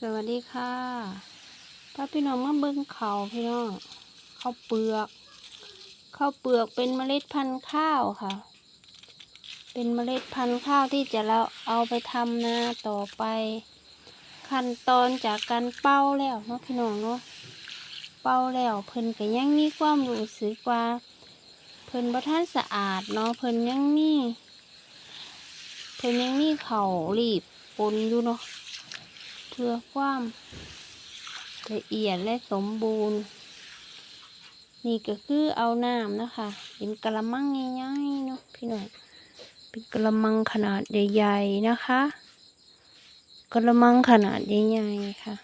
สวัสดีค่ะพ่อพี่น้องมาเบิ้งเขาพี่น้องข้าวเปลือกข้าวเปลือกเป็นเมล็ดพันธุ์ข้าวค่ะ เป็นเมล็ดพันธุ์ข้าวที่จะเราเอาไปทำนาต่อไป ขั้นตอนจากการเป้าแล้วเนาะพี่น้องเนาะเป้าแล้วเพิ่นก็ยังมีความรู้สึกว่า เพิ่นบ่ทันสะอาดเนาะเพิ่นยังมีเพิ่นยังมีเขารีบปนอยู่เนาะ เพื่อความละเอียดและสมบูรณ์ นี่ก็คือเอาน้ำนะคะเป็นกระมังใหญ่ๆเนาะพี่น้องเป็นกระมังขนาดใหญ่ๆนะคะกระมังขนาดใหญ่ๆค่ะ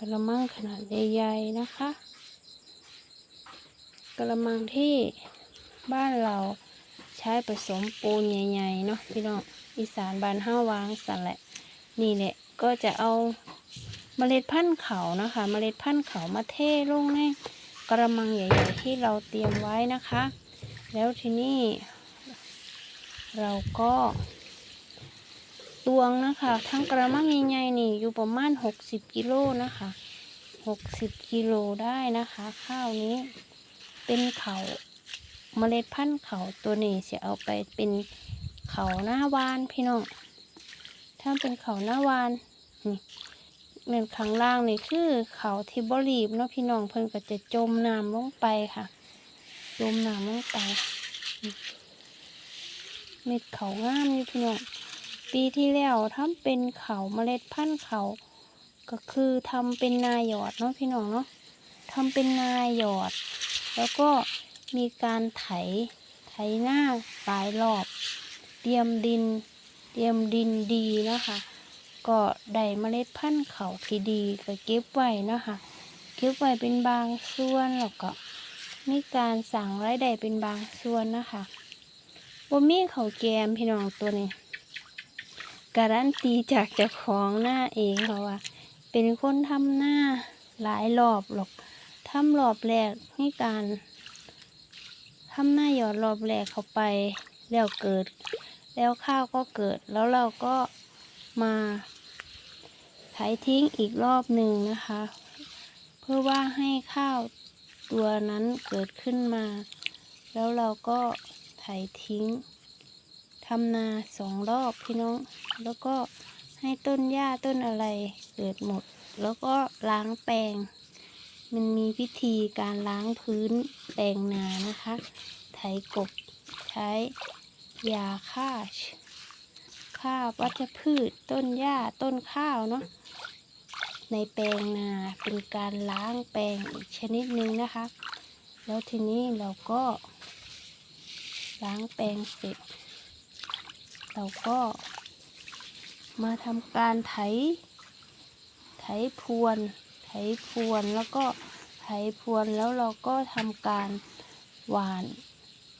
กระมังขนาดใหญ่ๆนะคะกระมังที่บ้านเราใช้ผสมปูนใหญ่ๆเนาะพี่น้องอีสานบ้านห้าวางสันแหละ นี่แหละก็จะเอาเมล็ดพันธุ์เขานะคะ เมล็ดพันธุ์เขามาเทลงในกระมังใหญ่ๆที่เราเตรียมไว้นะคะ แล้วทีนี้เราก็ตวงนะคะ ทั้งกระมังใหญ่ๆนี่อยู่ประมาณ 60 กิโลนะคะ 60 กิโลได้นะคะ ข้าวนี้เป็นเขาเมล็ดพันธุ์เขาตัวนี้จะเอาไปเป็นเขาหน้าวานพี่น้อง ถ้าเป็นเขาหน้าวานนี่เงินข้างล่างนี่คือเขาที่บรีบเนาะพี่น้องเพิ่นก็จะจมน้ำลงไปค่ะ จมน้ำลงไป เม็ดเขางามอยู่พี่น้องปีที่แล้วทำเป็นเขาเมล็ดพันธุ์เขาก็คือทำเป็นนาหยอดเนาะพี่น้องเนาะทำเป็นนาหยอด แล้วก็มีการไถไถหน้าหลายรอบ เตรียมดิน เตรียมดินดีนะคะ ก็ได้เมล็ดพันธุ์เขาที่ดีก็เก็บไว้นะคะ เก็บไว้เป็นบางส่วนแล้วก็มีการสั่งรายได้เป็นบางส่วนนะคะบ่มีเขาแกมพี่น้องตัวนี้การันตีจากเจ้าของหน้าเองเพราะว่า เป็นคนทำหน้าหลายรอบหรอกทำรอบแรกให้การทำหน้าหยอดรอบแรกเข้าไปแล้วเกิด แล้วข้าวก็เกิดแล้วเราก็มาไถทิ้งอีกรอบหนึ่งนะคะ เพื่อว่าให้ข้าวตัวนั้นเกิดขึ้นมา แล้วเราก็ไถทิ้งทำนาสองรอบพี่น้อง แล้วก็ให้ต้นหญ้าต้นอะไรเกิดหมด แล้วก็ล้างแปลง มันมีพิธีการล้างพื้นแปลงนานะคะ ไถกบใช้ ยาฆ่าฆ่าวัชพืช ต้นหญ้าต้นข้าวเนาะในแปลงนาเป็นการล้างแปลงอีกชนิดหนึ่งนะคะ แล้วทีนี้เราก็ ล้างแปลงเสร็จ เราก็ มาทำการไถ ไถพรวน ไถพรวนแล้วก็ไถพรวนแล้วเราก็ทำการหว่าน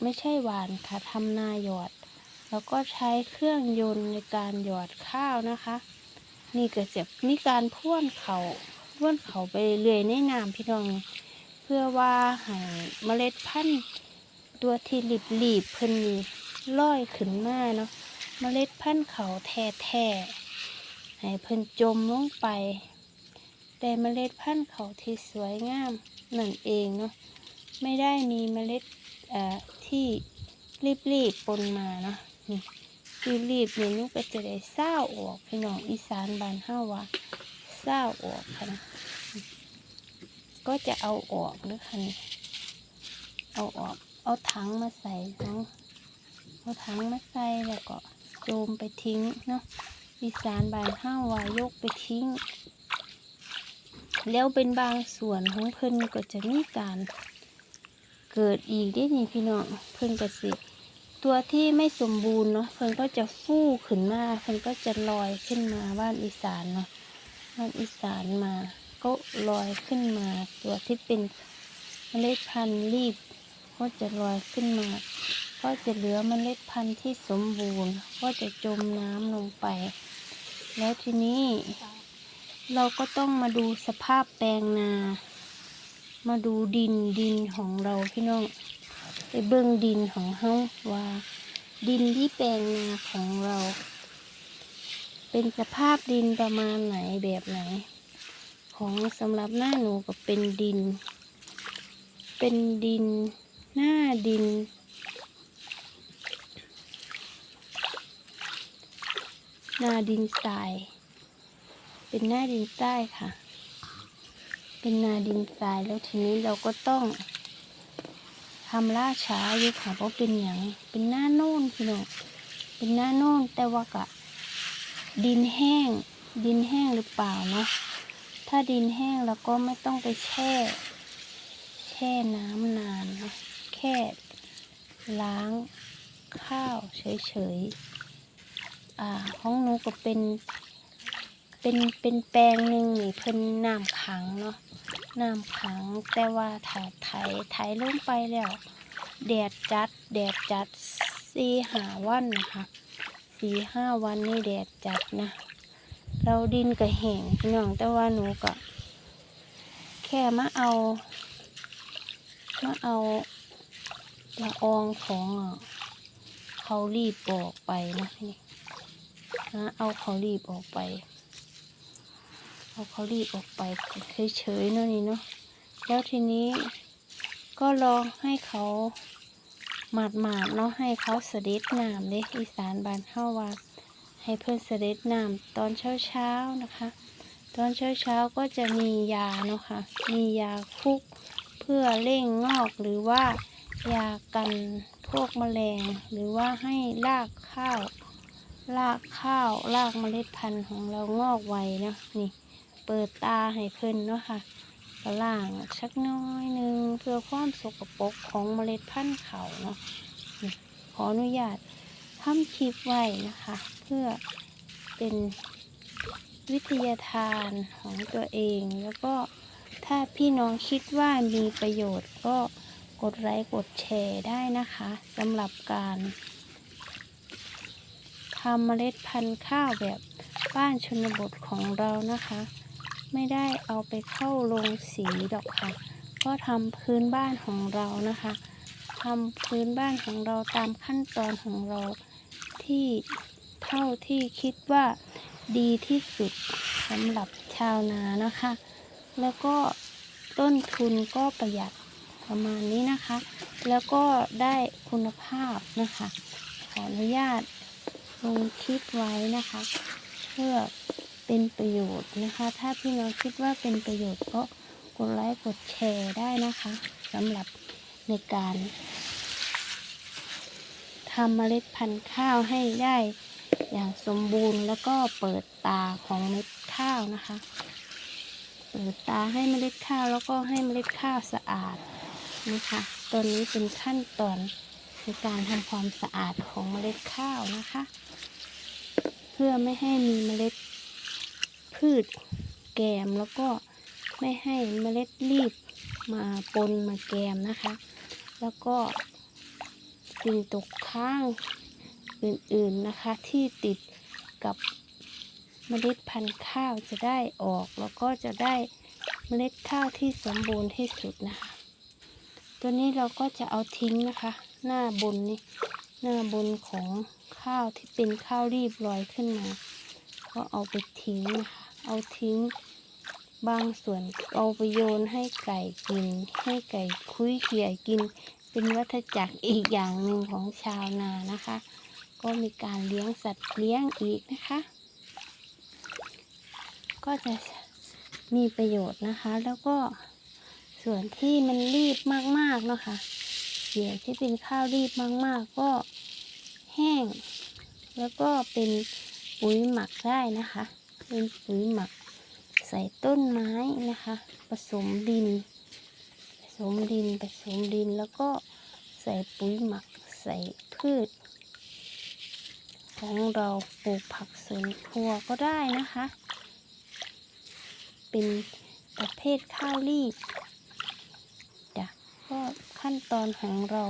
ไม่ใช่หวานค่ะทำนาหยอด แล้วก็ใช้เครื่องยนต์ในการหยอดข้าวนะคะ นี่ก็จะมีการพ่วนเขาพ่วนเขาไปเรื่อยในน้ำพี่น้อง เพื่อว่าให้เมล็ดพันธุ์ตัวที่หลีบหลีบเพิ่นนี่ลอยขึ้นมาเนาะเมล็ดพันธุ์เขาแท้ๆให้เพิ่นจมลงไป แต่เมล็ดพันธุ์เขาที่สวยงามนั่นเองเนาะไม่ได้มีเมล็ดเอ่อ ที่รีบๆปนมาเนาะนี่รีบๆเนี่ยนุก็จะได้เศร้าออกพี่น้องอีสานบานเฮาว่าเศร้าออกค่ะนะก็จะเอาออกนะคะนี่เอาออกเอาถังมาใส่เนาะเอาถังมาใส่แล้วก็โจมไปทิ้งเนาะอีสานบานเฮาวายกไปทิ้ง แล้วเป็นบางส่วนของเพิ่นก็จะมีการ เกิดอีกได้นี่พี่น้องเพิ่นก็สิตัวที่ไม่สมบูรณ์เนาะเพิ่นก็จะฟูขึ้นมาเพิ่นก็จะลอยขึ้นมาบ้านอีสานเนาะบ้านอีสานมาก็ลอยขึ้นมา ตัวที่เป็นเมล็ดพันธุ์รีบก็จะลอยขึ้นมา ก็จะเหลือเมล็ดพันธุ์ที่สมบูรณ์ ก็จะจมน้ำลงไป แล้วทีนี้ เราก็ต้องมาดูสภาพแปลงนา มาดูดินดินของเราพี่น้อง ไปเบิ่งดินของเฮาว่า ดินที่แปลงนาของเรา เป็นสภาพดินประมาณไหนแบบไหน ของสำหรับหน้าหนูก็เป็นดิน เป็นดินหน้าดินหน้าดินทราย เป็นหน้าดินใต้ค่ะ เป็นนาดินทรายแล้วทีนี้เราก็ต้องทำล่าช้าอยู่ค่ะเพราะเป็นอย่างเป็นหน้าโน่นพี่น้องเป็นหน้าโน่นแต่ว่ากะ ดินแห้ง ดินแห้งหรือเปล่าเนาะถ้าดินแห้งเราก็ไม่ต้องไปแช่ แช่น้ำนานนะแค่ล้างข้าวเฉยๆอ่าของหนูก็เป็น เป็นเป็นแปลงหนึ่งนี่เพิ่นน้ำขังเนาะน้ำขังแต่ว่าถ้าไถไถลงไปแล้วแดดจัดแดดจัดสี่หาวันนะคะสี่ห้าวันนี่แดดจัดนะ เราดินก็แห้งพี่น้องแต่ว่าหนูก็ แค่มาเอามาเอาละอองของเขารีบออกไปนะพี่นะเอาเขารีบออกไป เอาเขารีบออกไปเฉยๆเนาะนี่เนาะแล้วทีนี้ก็ลองให้เขาหมาดหมาดๆเนาะให้เขาเสด็จน้ำเลยอีสานบานเฮาว่าให้เพื่อนเสด็จน้ำตอนเช้าๆนะคะ ตอนเช้าๆก็จะมียาเนาะค่ะมียาคุกเพื่อเร่งงอกหรือว่ายากันพวกแมลง หรือว่าให้รากข้าวรากข้าวรากเมล็ดพันธุ์ของเรางอกไวนะนี่ เปิดตาให้เพิ่นเนาะค่ะก็ล่างชักน้อยหนึ่งเพื่อความสกปรกของเมล็ดพันธุ์เขาเนาะขออนุญาตทำคลิปไว้นะคะ เพื่อเป็นวิทยาทานของตัวเอง แล้วก็ถ้าพี่น้องคิดว่ามีประโยชน์ก็กดไลค์กดแชร์ได้นะคะสำหรับการทำเมล็ดพันธุ์ข้าวแบบบ้านชนบทของเรานะคะ ไม่ได้เอาไปเข้าโรงสีดอกค่ะ ก็ทำพื้นบ้านของเรานะคะทำพื้นบ้านของเราตามขั้นตอนของเราที่เท่าที่คิดว่าดีที่สุดสำหรับชาวนานะคะ แล้วก็ต้นทุนก็ประหยัดประมาณนี้นะคะ แล้วก็ได้คุณภาพนะคะ ขออนุญาตลงคลิปไว้นะคะ เพื่อ เป็นประโยชน์นะคะ ถ้าพี่น้องคิดว่าเป็นประโยชน์ก็กดไลค์กดแชร์ได้นะคะสำหรับในการทำเมล็ดพันธุ์ข้าวให้ได้อย่างสมบูรณ์แล้วก็เปิดตาของเม็ดข้าวนะคะ เปิดตาให้เมล็ดข้าวแล้วก็ให้เมล็ดข้าวสะอาดนะคะตัวนี้เป็นขั้นตอนในการทำความสะอาดของเมล็ดข้าวนะคะ เพื่อไม่ให้มีเมล็ด พืชแกมแล้วก็ไม่ให้เมล็ดรีบมาปนมาแกมนะคะ แล้วก็สิ่งตกค้างอื่นๆนะคะที่ติดกับเมล็ดพันธุ์ข้าวจะได้ออก แล้วก็จะได้เมล็ดข้าวที่สมบูรณ์ที่สุดนะคะ ตัวนี้เราก็จะเอาทิ้งนะคะ หน้าบนนี่หน้าบนของข้าวที่เป็นข้าวรีบลอยขึ้นมา ก็เอาไปทิ้งนะคะ เอาทิ้ง บางส่วนเอาไปโยนให้ไก่กิน ให้ไก่คุยเขี่ยกิน เป็นวัฏจักรอีกอย่างหนึ่งของชาวนานะคะ ก็มีการเลี้ยงสัตว์เลี้ยงอีกนะคะ ก็จะมีประโยชน์นะคะ แล้วก็ส่วนที่มันรีบมากๆนะคะเสียที่เป็นข้าวรีบมากๆ ก็แห้ง แล้วก็เป็นปุ๋ยหมักได้นะคะ เป็นปุ๋ยหมัก ใส่ต้นไม้นะคะ ผสมดิน ผสมดินผสมดินแล้วก็ใส่ปุ๋ยหมักใส่พืช ของเราปลูกผักสวนครัวก็ได้นะคะ เป็นประเภทข้าวรีบจ้ะก็ขั้นตอนของเรา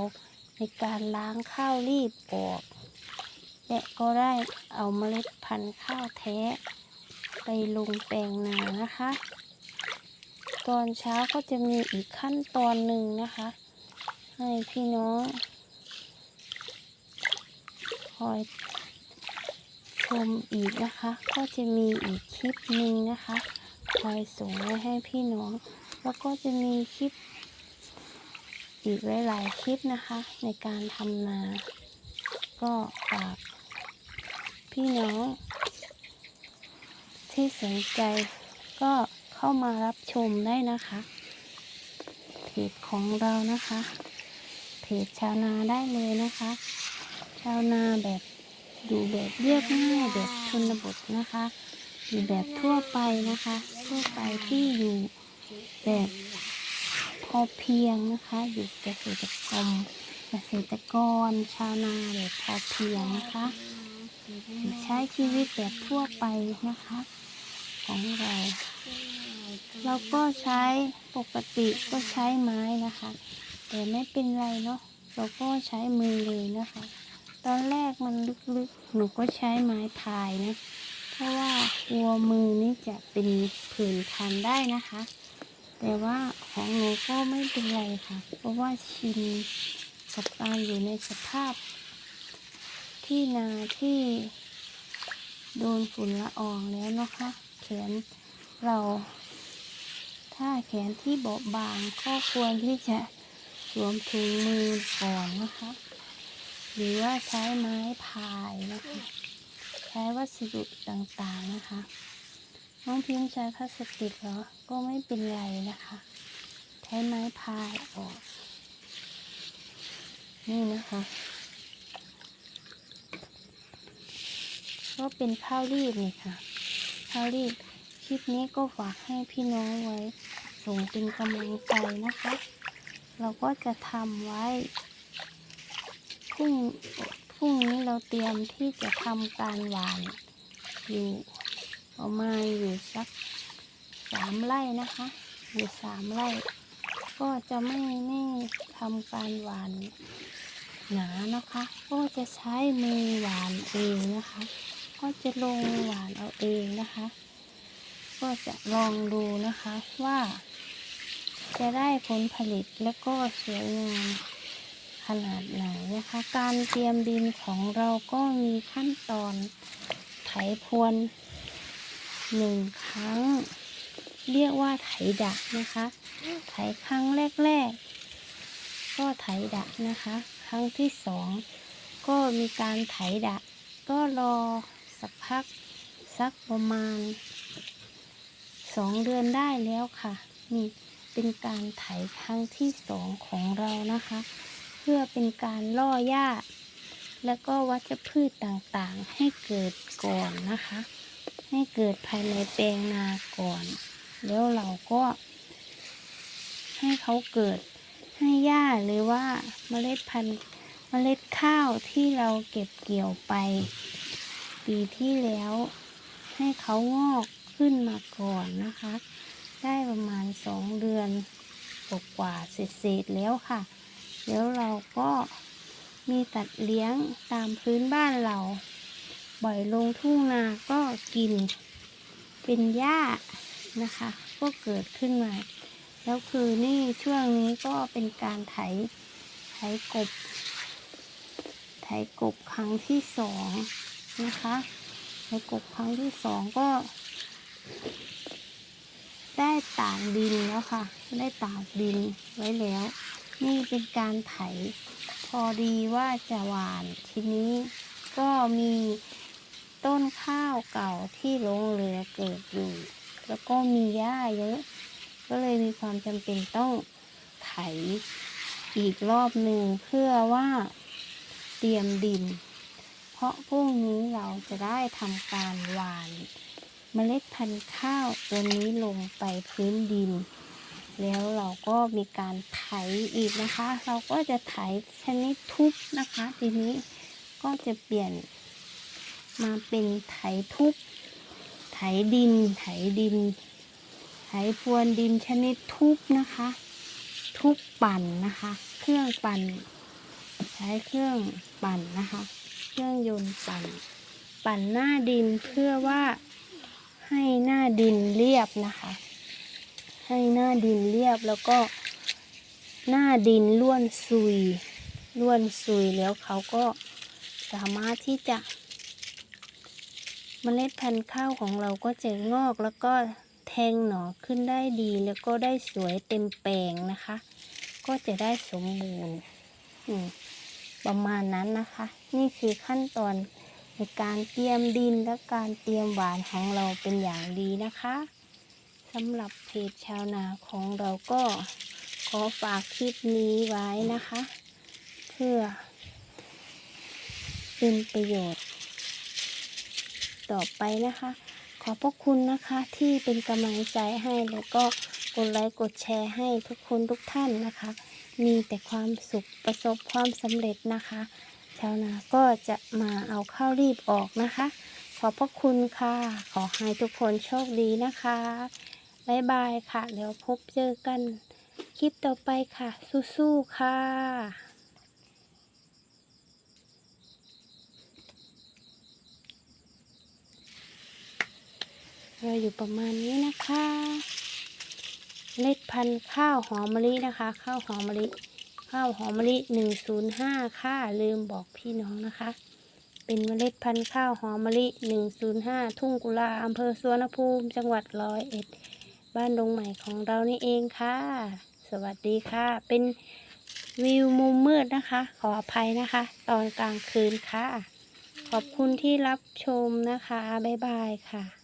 ในการล้างข้าวรีบออกและก็ได้เอาเมล็ดพันธุ์ข้าวแท้ ไปลงแปลงนานะคะ ตอนเช้าก็จะมีอีกขั้นตอนหนึ่งนะคะ ให้พี่น้องคอยชมอีกนะคะ ก็จะมีอีกคลิปหนึ่งนะคะ คอยส่งไว้ให้พี่น้อง แล้วก็จะมีคลิป อีกหลายๆคลิปนะคะ ในการทำนา ก็ฝากพี่น้อง ที่สนใจก็เข้ามารับชมได้นะคะ เพจของเรานะคะ เพจชาวนาได้เลยนะคะ ชาวนาแบบอยู่แบบเรียบง่ายแบบชนบทนะคะอยู่แบบทั่วไปนะคะ ทั่วไปที่อยู่แบบพอเพียงนะคะ อยู่เกษตรกรรมเกษตรกร ชาวนาแบบพอเพียงนะคะ ใช้ชีวิตแบบทั่วไปนะคะ ของเรา เราก็ใช้ปกติก็ใช้ไม้นะคะ แต่ไม่เป็นไรเนาะเราก็ใช้มือเลยนะคะ ตอนแรกมันลึกๆหนูก็ใช้ไม้พายนะเพราะว่ากลัวมือนี่จะเป็นผื่นคันได้นะคะ แต่ว่าของหนูก็ไม่เป็นไรค่ะ เพราะว่าชินกับการอยู่ในสภาพ ที่นาที่โดนฝุ่นละอองแล้วนะคะ ขนเรา ถ้าแขนที่บอบบางก็ควรที่จะสวมถุงมือก่อนนะคะ หรือว่าใช้ไม้พายนะคะ ใช้วัสดุต่างๆนะคะ น้องพิมพ์ใช้พลาสติกเหรอ ก็ไม่เป็นไรนะคะ ใช้ไม้พายออก นี่นะคะก็เป็นข้าวรีดนี่ค่ะ ข้าวรีดคลิปนี้ก็ฝากให้พี่น้องไว้ ส่งเป็นกำลังใจนะคะ เราก็จะทำไว้พรุ่งพรุ่งนี้เราเตรียมที่จะทำการหวานอยู่ประมาณอยู่สักสามไร่นะคะ อยู่สามไร่ ก็จะไม่ไม่ทำการหวานหนานะคะ ก็จะใช้มือหวานเองนะคะ ก็จะลงหวานเอาเองนะคะ ก็จะลองดูนะคะว่า จะได้ผลผลิตและก็สวยงามขนาดไหนนะคะ การเตรียมดินของเราก็มีขั้นตอนไถพรวนหนึ่งครั้ง เรียกว่าไถดักนะคะ ไถครั้งแรก ๆ ก็ไถดักนะคะ ครั้งที่สองก็มีการไถดักก็รอ สักพักสักประมาณสองเดือนได้แล้วค่ะ นี่เป็นการไถครั้งที่สองของเรานะคะ เพื่อเป็นการล่อหญ้า แล้วก็วัชพืชต่างๆ ให้เกิดก่อนนะคะ ให้เกิดภายในแปลงนาก่อน แล้วเราก็ ให้เขาเกิดให้หญ้าหรือว่าเมล็ดพันธุ์เมล็ดข้าวที่เราเก็บเกี่ยวไป ปีที่แล้ว ให้เขางอกขึ้นมาก่อนนะคะ ได้ประมาณสองเดือนกว่าเศษๆแล้วค่ะ แล้วเราก็มีตัดเลี้ยงตามพื้นบ้านเรา บ่อยลงทุ่งนาก็กิน เป็นหญ้านะคะ ก็เกิดขึ้นมา แล้วคือนี่ช่วงนี้ก็เป็นการไถ ไถกบ ไถกบครั้งที่สอง นะคะไถกบครั้งที่สองก็ ได้ตากดินแล้วค่ะ ได้ตากดินไว้แล้ว นี่เป็นการไถ พอดีว่าจะหวานทีนี้ก็มีต้นข้าวเก่าที่หลงเหลือเกิดอยู่ แล้วก็มีหญ้าเยอะ ก็เลยมีความจำเป็นต้องไถอีกรอบหนึ่งเพื่อว่าเตรียมดิน เพราะพรุ่งนี้เราจะได้ทำการหว่านเมล็ดพันธุ์ข้าวตัวนี้ลงไปพื้นดิน แล้วเราก็มีการไถอีกนะคะ เราก็จะไถชนิดทุบนะคะ ทีนี้ก็จะเปลี่ยนมาเป็นไถทุบ ไถดิน ไถดิน ไถพรวนดินชนิดทุบนะคะ ทุบปั่นนะคะ เครื่องปั่น ใช้เครื่องปั่นนะคะ รื่องยนต์ปั่น ปั่นหน้าดินเพื่อว่าให้หน้าดินเรียบนะคะ ให้หน้าดินเรียบแล้วก็หน้าดินล้วนซุยล้วนซุยแล้วเขาก็สามารถที่จะเมล็ดพันธุ์ข้าวของเราก็จะงอกแล้วก็แทงหน่อขึ้นได้ดี แล้วก็ได้สวยเต็มแปลงนะคะ ก็จะได้สมบูรณ์อืม ประมาณนั้นนะคะ นี่คือขั้นตอนในการเตรียมดินและการเตรียมหวานของเราเป็นอย่างดีนะคะสำหรับเพจชาวนาของเราก็ขอฝากคลิปนี้ไว้นะคะ เพื่อ เป็นประโยชน์ ต่อไปนะคะ ขอพระคุณนะคะที่เป็นกำลังใจให้แล้วก็ กดไลค์กดแชร์ให้ทุกคนทุกท่านนะคะ มีแต่ความสุขประสบความสำเร็จนะคะ ชาวนาก็จะมาเอาข้าวรีบออกนะคะ ขอบพระคุณค่ะ ขอให้ทุกคนโชคดีนะคะบายบายค่ะแล้วพบเจอกันคลิปต่อไปค่ะ สู้ๆค่ะเราอยู่ประมาณนี้นะคะ เมล็ดพันธุ์ข้าวหอมมะลินะคะ ข้าวหอมมะลิข้าวหอมมะลิหนึ่งศูนย์ห้าค่ะลืมบอกพี่น้องนะคะ เป็นเมล็ดพันธุ์ข้าวหอมมะลิหนึ่งศูนย์ห้าทุ่งกุลาอำเภอสวนภูมิ จังหวัดร้อยเอ็ด บ้านดงใหม่ของเรานี่เองค่ะ สวัสดีค่ะ เป็นวิวมุมมืดนะคะ ขออภัยนะคะ ตอนกลางคืนค่ะ ขอบคุณที่รับชมนะคะ บ๊ายบายค่ะ